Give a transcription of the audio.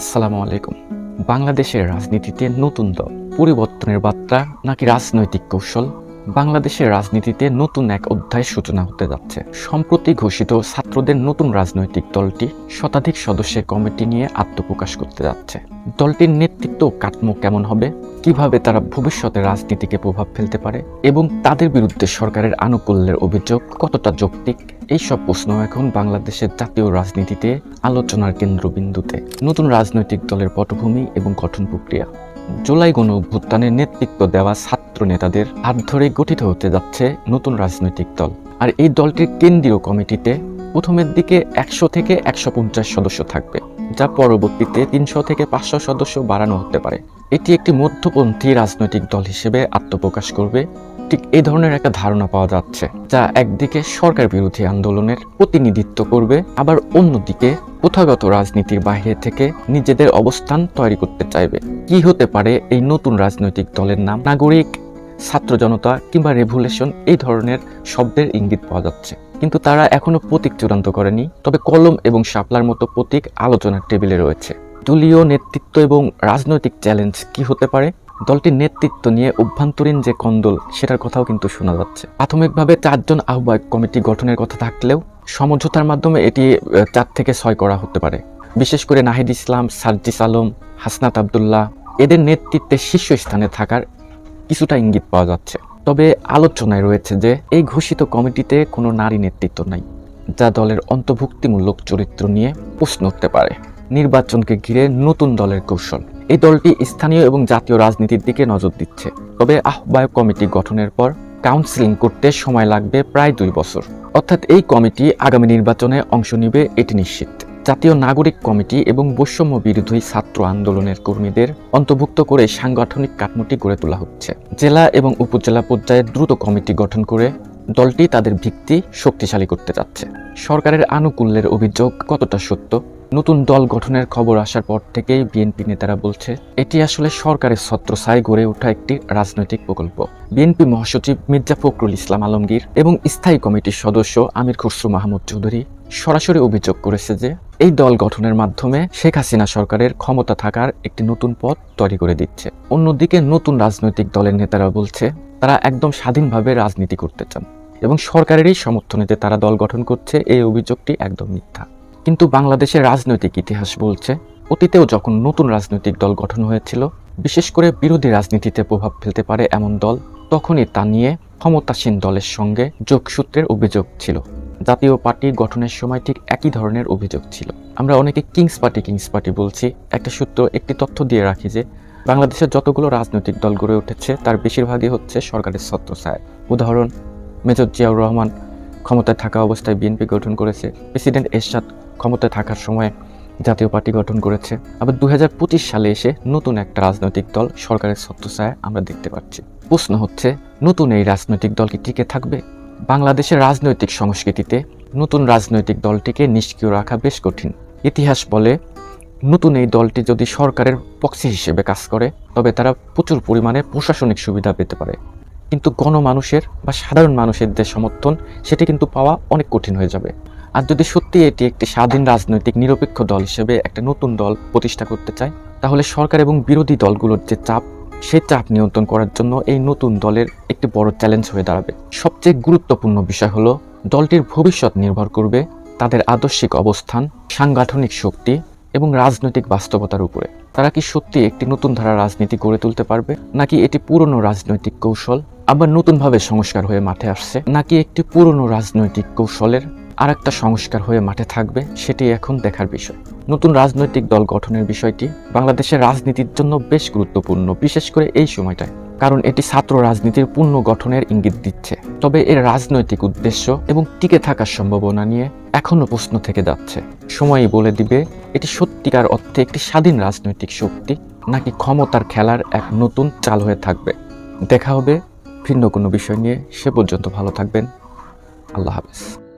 আসসালামু আলাইকুম। বাংলাদেশের রাজনীতিতে নতুন দল। পরিবর্তনের বার্তা নাকি রাজনৈতিক কৌশল? বাংলাদেশের রাজনীতিতে নতুন এক অধ্যায় সূচনা হতে যাচ্ছে। সম্প্রতি ঘোষিত ছাত্রদের নতুন রাজনৈতিক দলটি শতাধিক সদস্যের কমিটি নিয়ে আত্মপ্রকাশ করতে যাচ্ছে। দলটির নেতৃত্ব কাঠমো কেমন হবে? কীভাবে তারা ভবিষ্যতে রাজনীতিকে প্রভাব ফেলতে পারে এবং তাদের বিরুদ্ধে সরকারের আনুকূল্যের অভিযোগ কতটা যৌক্তিক? এইসব প্রশ্ন এখন বাংলাদেশের জাতীয় রাজনীতিতে আলোচনার কেন্দ্রবিন্দুতে। নতুন রাজনৈতিক দলের পটভূমি এবং গঠন প্রক্রিয়া। জুলাই গণ অভ্যুত্থানের নেতৃত্ব দেওয়া ছাত্র নেতাদের হাত ধরে গঠিত হতে যাচ্ছে নতুন রাজনৈতিক দল। আর এই দলটির কেন্দ্রীয় কমিটিতে প্রথমের দিকে একশো থেকে একশো পঞ্চাশ সদস্য থাকবে, যা পরবর্তীতে তিনশো থেকে পাঁচশো সদস্য বাড়ানো হতে পারে। এটি একটি মধ্যপন্থী রাজনৈতিক দল হিসেবে আত্মপ্রকাশ করবে। ঠিক এই ধরনের একটা ধারণা পাওয়া যাচ্ছে, যা একদিকে সরকার বিরোধী আন্দোলনের প্রতিনিধিত্ব করবে, আবার অন্যদিকে প্রথাগত রাজনীতির বাইরে থেকে নিজেদের অবস্থান তৈরি করতে চাইবে। কি হতে পারে এই নতুন রাজনৈতিক দলের নাম? নাগরিক, ছাত্র জনতা কিংবা রেভুলেশন, এই ধরনের শব্দের ইঙ্গিত পাওয়া যাচ্ছে। কিন্তু তারা এখনও প্রতীক চূড়ান্ত করেনি, তবে কলম এবং শাপলার মতো প্রতীক আলোচনার টেবিলে রয়েছে। দলীয় নেতৃত্ব এবং রাজনৈতিক চ্যালেঞ্জ কি হতে পারে? দলটির নেতৃত্ব নিয়ে অভ্যন্তরীণ যে কন্দল, সেটার কথাও কিন্তু শোনা যাচ্ছে। প্রাথমিকভাবে চারজন আহ্বায়ক কমিটি গঠনের কথা থাকলেও সমঝোতার মাধ্যমে এটি চার থেকে ছয় করা হতে পারে। বিশেষ করে নাহিদ ইসলাম, সার্জিস আলম, হাসনাত আবদুল্লাহ, এদের নেতৃত্বে শীর্ষস্থানে থাকার কিছুটা ইঙ্গিত পাওয়া যাচ্ছে। তবে আলোচনায় রয়েছে যে, এই ঘোষিত কমিটিতে কোনো নারী নেতৃত্ব নাই, যা দলের অন্তর্ভুক্তিমূলক চরিত্র নিয়ে প্রশ্ন উঠতে পারে। নির্বাচনকে ঘিরে নতুন দলের কৌশল। এই দলটি স্থানীয় এবং জাতীয় রাজনীতির দিকে নজর দিচ্ছে। তবে আহ্বায়ক কমিটি গঠনের পর কাউন্সিলিং করতে সময় লাগবে প্রায় দুই বছর। অর্থাৎ এই কমিটি আগামী নির্বাচনে অংশ নেবে এটি নিশ্চিত। জাতীয় নাগরিক কমিটি এবং বৈষম্য বিরোধী ছাত্র আন্দোলনের কর্মীদের অন্তর্ভুক্ত করে সাংগঠনিক কাঠমুটি গড়ে তোলা হচ্ছে। জেলা এবং উপজেলা পর্যায়ে দ্রুত কমিটি গঠন করে দলটি তাদের ভিত্তি শক্তিশালী করতে যাচ্ছে। সরকারের আনুকূল্যের অভিযোগ কতটা সত্য নতুন দল গঠনের খবর আসার পর থেকেই বিএনপি নেতারা বলছে, এটি আসলে সরকারের ছত্রছায় গড়ে ওঠা একটি রাজনৈতিক প্রকল্প। বিএনপি মহাসচিব মির্জা ফখরুল ইসলাম আলমগীর এবং স্থায়ী কমিটির সদস্য আমির খসরু মাহমুদ চৌধুরী সরাসরি অভিযোগ করেছে যে, এই দল গঠনের মাধ্যমে শেখ হাসিনা সরকারের ক্ষমতা থাকার একটি নতুন পথ তৈরি করে দিচ্ছে। অন্যদিকে নতুন রাজনৈতিক দলের নেতারা বলছে, তারা একদম স্বাধীনভাবে রাজনীতি করতে চান এবং সরকারেরই সমর্থনেতে তারা দল গঠন করছে। এই অভিযোগটি একদম মিথ্যা। কিন্তু বাংলাদেশের রাজনৈতিক ইতিহাস বলছে, অতীতেও যখন নতুন রাজনৈতিক দল গঠন হয়েছিল, বিশেষ করে বিরোধী রাজনীতিতে প্রভাব ফেলতে পারে এমন দল, তখনই তা নিয়ে ক্ষমতাসীন দলের সঙ্গে যোগসূত্রের অভিযোগ ছিল। জাতীয় পার্টি গঠনের সময় ঠিক একই ধরনের অভিযোগ ছিল। আমরা অনেকে কিংস পার্টি কিংস পার্টি বলছি। একটা সূত্র একটি তথ্য দিয়ে রাখি যে, বাংলাদেশের যতগুলো রাজনৈতিক দল গড়ে উঠেছে, তার বেশিরভাগই হচ্ছে সরকারের ছত্রছায় উদাহরণ, মেজর জিয়াউর রহমান ক্ষমতায় থাকা অবস্থায় বিএনপি গঠন করেছে। প্রেসিডেন্ট এরশাদ ক্ষমতায় থাকার সময় জাতীয় পার্টি গঠন করেছে। আবার দু হাজার পঁচিশ সালে এসে নতুন একটা রাজনৈতিক দল সরকারের ছত্রছায় আমরা দেখতে পাচ্ছি। প্রশ্ন হচ্ছে, নতুন এই রাজনৈতিক দল কি টিকে থাকবে? বাংলাদেশের রাজনৈতিক সংস্কৃতিতে নতুন রাজনৈতিক দলটিকে নিষ্ক্রিয় রাখা বেশ কঠিন। ইতিহাস বলে, নতুন এই দলটি যদি সরকারের পক্ষে হিসেবে কাজ করে, তবে তারা প্রচুর পরিমাণে প্রশাসনিক সুবিধা পেতে পারে। কিন্তু গণমানুষের বা সাধারণ মানুষের যে সমর্থন, সেটি কিন্তু পাওয়া অনেক কঠিন হয়ে যাবে। আর যদি সত্যি এটি একটি স্বাধীন রাজনৈতিক নিরপেক্ষ দল হিসেবে একটা নতুন দল প্রতিষ্ঠা করতে চায়, তাহলে সরকার এবং বিরোধী দলগুলোর যে চাপ সেই চাপ নিয়ন্ত্রণ করার জন্য এই নতুন দলের একটি বড় চ্যালেঞ্জ হয়ে দাঁড়াবে। সবচেয়ে গুরুত্বপূর্ণ বিষয় হলো, দলটির ভবিষ্যৎ নির্ভর করবে তাদের আদর্শিক অবস্থান, সাংগঠনিক শক্তি এবং রাজনৈতিক বাস্তবতার উপরে। তারা কি সত্যি একটি নতুন ধারা রাজনীতি গড়ে তুলতে পারবে? নাকি এটি পুরনো রাজনৈতিক কৌশল আবার নতুনভাবে সংস্কার হয়ে মাঠে আসছে? নাকি একটি পুরনো রাজনৈতিক কৌশলের আর একটা সংস্কার হয়ে মাঠে থাকবে, সেটি এখন দেখার বিষয়। নতুন রাজনৈতিক দল গঠনের বিষয়টি বাংলাদেশের রাজনীতির জন্য বেশ গুরুত্বপূর্ণ, বিশেষ করে এই সময়টায়। কারণ এটি ছাত্র রাজনীতির পূর্ণ গঠনের ইঙ্গিত দিচ্ছে। তবে এর রাজনৈতিক উদ্দেশ্য এবং টিকে থাকার সম্ভাবনা নিয়ে এখনও প্রশ্ন থেকে যাচ্ছে। সময়ই বলে দিবে, এটি সত্যিকার অর্থে একটি স্বাধীন রাজনৈতিক শক্তি, নাকি ক্ষমতার খেলার এক নতুন চাল হয়ে থাকবে। দেখা হবে ভিন্ন কোনো বিষয় নিয়ে। সে পর্যন্ত ভালো থাকবেন। আল্লাহ হাফেজ।